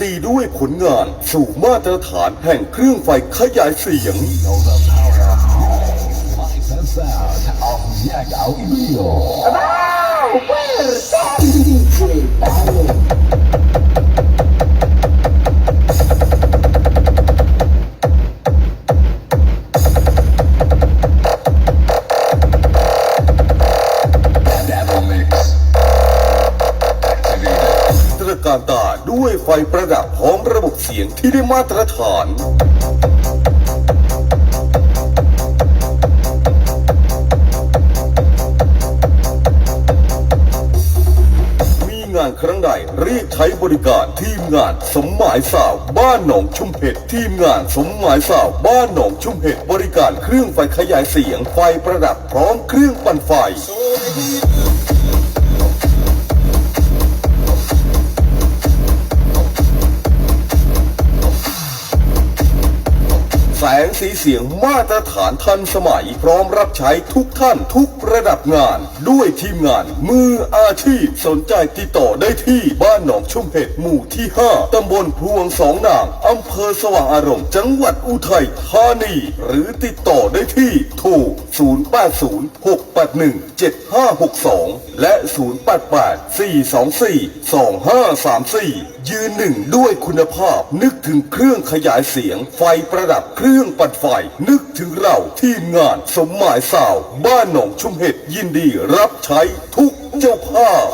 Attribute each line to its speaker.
Speaker 1: ตีด้วยผลงานสู่มาตรฐานแห่งเครื่องไฟขยายเสียง
Speaker 2: Know the power
Speaker 1: ระการตาด้วยไฟประดับพร้อมระบบเสียงที่ได้มาตรฐานมีงานครั้งใดเรียกใช้บริการทีมงานสมหมายสาวบ้านหนองชุมเห็ดทีมงานสมหมายสาวบ้านหนองชุมเห็ดบริการเครื่องไฟขยายเสียงไฟประดับพร้อมเครื่องปั่นไฟ แสงสีเสียงมาตรฐานทันสมัย พร้อมรับใช้ทุกท่านทุกระดับงาน ด้วยทีมงานมืออาชีพสนใจติดต่อได้ที่บ้านหนองชุ่มเห็ดหมู่ที่ 5 ตำบลพลวงสองนางอำเภอสว่างอารมณ์ จังหวัดอุทัยธานี หรือติดต่อได้ที่โทร 0806817562 และ 0884242534 ยืนหนึ่งด้วยคุณภาพ นึกถึงเครื่องขยายเสียง ไฟประดับเครื่องปั่นไฟ นึกถึงเราทีมงานสมหมายสาว บ้านหนองชุมเห็ดยินดีรับใช้ทุกเจ้าภาพ